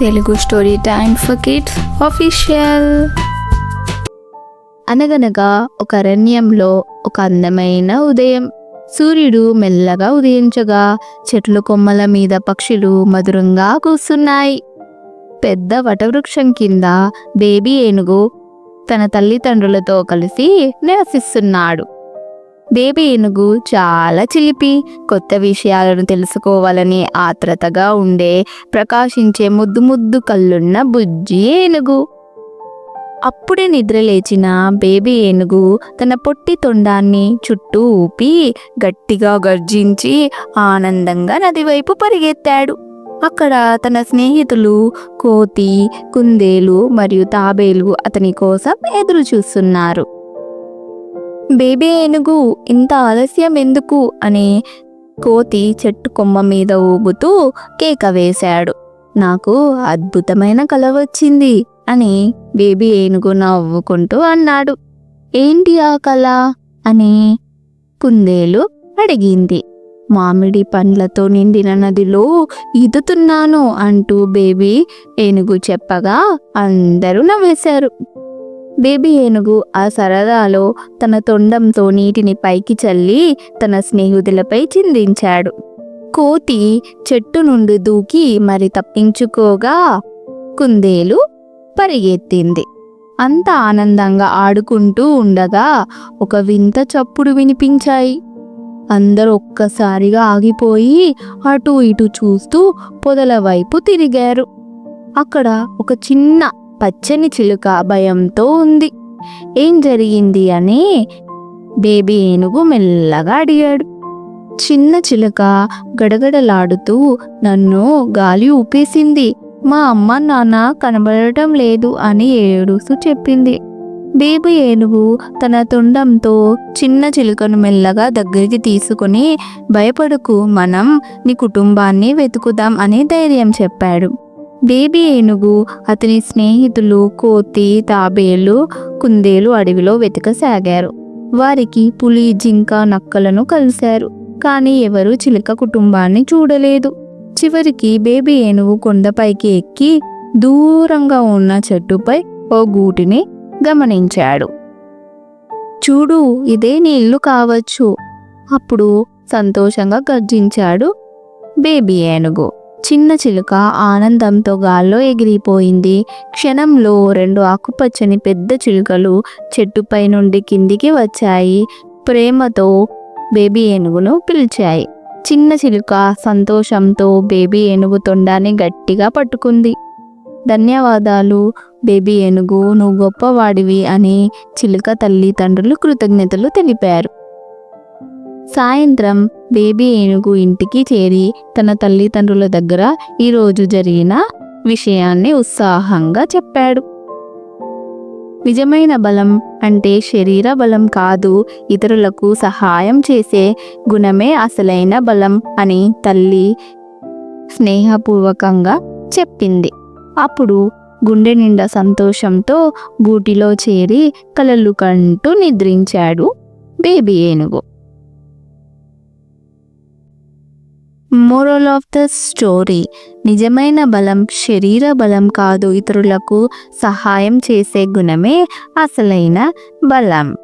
Telugu story time for kids official. అనగనగా ఒక అరణ్యంలో ఒక అందమైన ఉదయం. సూర్యుడు మెల్లగా ఉదయించగా చెట్ల కొమ్మల మీద పక్షులు మధురంగా కూస్తున్నాయి పెద్ద వటవృక్షం కింద బేబీ ఏనుగు తన తల్లిదండ్రులతో కలిసి నివసిస్తున్నాడు. బేబీ ఏనుగు చాలా చిలిపి కొత్త విషయాలను తెలుసుకోవాలని ఆత్రతగా ఉండే ప్రకాశించే ముద్దు ముద్దు కళ్ళున్న బుజ్జి ఏనుగు. అప్పుడే నిద్రలేచిన బేబీ ఏనుగు తన పొట్టి తొండాన్ని చుట్టూ ఊపి గట్టిగా గర్జించి ఆనందంగా నదివైపు పరిగెత్తాడు. అక్కడ తన స్నేహితులు కోతి కుందేలు మరియు తాబేలు అతని కోసం ఎదురు చూస్తున్నారు. బేబీ ఏనుగు ఇంత ఆలస్యం ఎందుకు? అని కోతి చెట్టు కొమ్మ మీద ఊగుతూ కేక వేశాడు. నాకు అద్భుతమైన కల వచ్చింది అని బేబీ ఏనుగు నవ్వుకుంటూ అన్నాడు. ఏంటి ఆ కళ అని కుందేలు అడిగింది. మామిడి పండ్లతో నిండిన నదిలో ఈదుతున్నాను అంటూ బేబీ ఏనుగు చెప్పగా అందరూ నవ్వేశారు. బేబీ ఏనుగు ఆ సరదాలో తన తొండంతో నీటిని పైకి చల్లి తన స్నేహితులపై చిందించాడు. కోతి చెట్టు నుండి దూకి మరి తప్పించుకోగా కుందేలు పరిగెత్తింది. అంత ఆనందంగా ఆడుకుంటూ ఉండగా ఒక వింత చప్పుడు వినిపించాయి. అందరూ ఒక్కసారిగా ఆగిపోయి అటు ఇటు చూస్తూ పొదల వైపు తిరిగారు. అక్కడ ఒక చిన్న పచ్చని చిలుక భయంతో ఉంది. ఏం జరిగింది అని బేబీ ఏనుగు మెల్లగా అడిగాడు. చిన్న చిలుక గడగడలాడుతూ నన్ను గాలి ఊపేసింది. మా అమ్మ నాన్న కనబడటం లేదు అని ఏడుస్తూ చెప్పింది. బేబీ ఏనుగు తన తొండంతో చిన్న చిలుకను మెల్లగా దగ్గరికి తీసుకుని భయపడకు మనం నీ కుటుంబాన్ని వెతుకుదాం అని ధైర్యం చెప్పాడు. బేబీ ఏనుగు అతని స్నేహితులు కోతి తాబేలు కుందేలు అడవిలో వెతకసాగారు. వారికి పులి జింక నక్కలను కలిశారు. కానీ ఎవరూ చిలుక కుటుంబాన్ని చూడలేదు. చివరికి బేబీ ఏనుగు కొండపైకి ఎక్కి దూరంగా ఉన్న చెట్టుపై ఓ గూటిని గమనించాడు. చూడు ఇదే నీ ఇల్లు కావచ్చు అప్పుడు సంతోషంగా గర్జించాడు బేబీ ఏనుగు. చిన్న చిలుక ఆనందంతో గాల్లో ఎగిరిపోయింది. క్షణంలో రెండు ఆకుపచ్చని పెద్ద చిలుకలు చెట్టుపై నుండి కిందికి వచ్చాయి. ప్రేమతో బేబీ ఏనుగును పిలిచాయి. చిన్న చిలుక సంతోషంతో బేబీ ఏనుగు తొండాన్ని గట్టిగా పట్టుకుంది. ధన్యవాదాలు బేబీ ఏనుగు నువ్వు గొప్పవాడివి అని చిలుక తల్లిదండ్రులు కృతజ్ఞతలు తెలిపారు. సాయంత్రం బేబీ ఏనుగు ఇంటికి చేరి తన తల్లిదండ్రుల దగ్గర ఈరోజు జరిగిన విషయాన్ని ఉత్సాహంగా చెప్పాడు. నిజమైన బలం అంటే శరీర బలం కాదు ఇతరులకు సహాయం చేసే గుణమే అసలైన బలం అని తల్లి స్నేహపూర్వకంగా చెప్పింది. అప్పుడు గుండె నిండా సంతోషంతో గూటిలో చేరి కలలు కంటూ నిద్రించాడు బేబీ ఏనుగు. మోరల్ ఆఫ్ ద స్టోరీ నిజమైన బలం శరీర బలం కాదు. ఇతరులకు సహాయం చేసే గుణమే అసలైన బలం.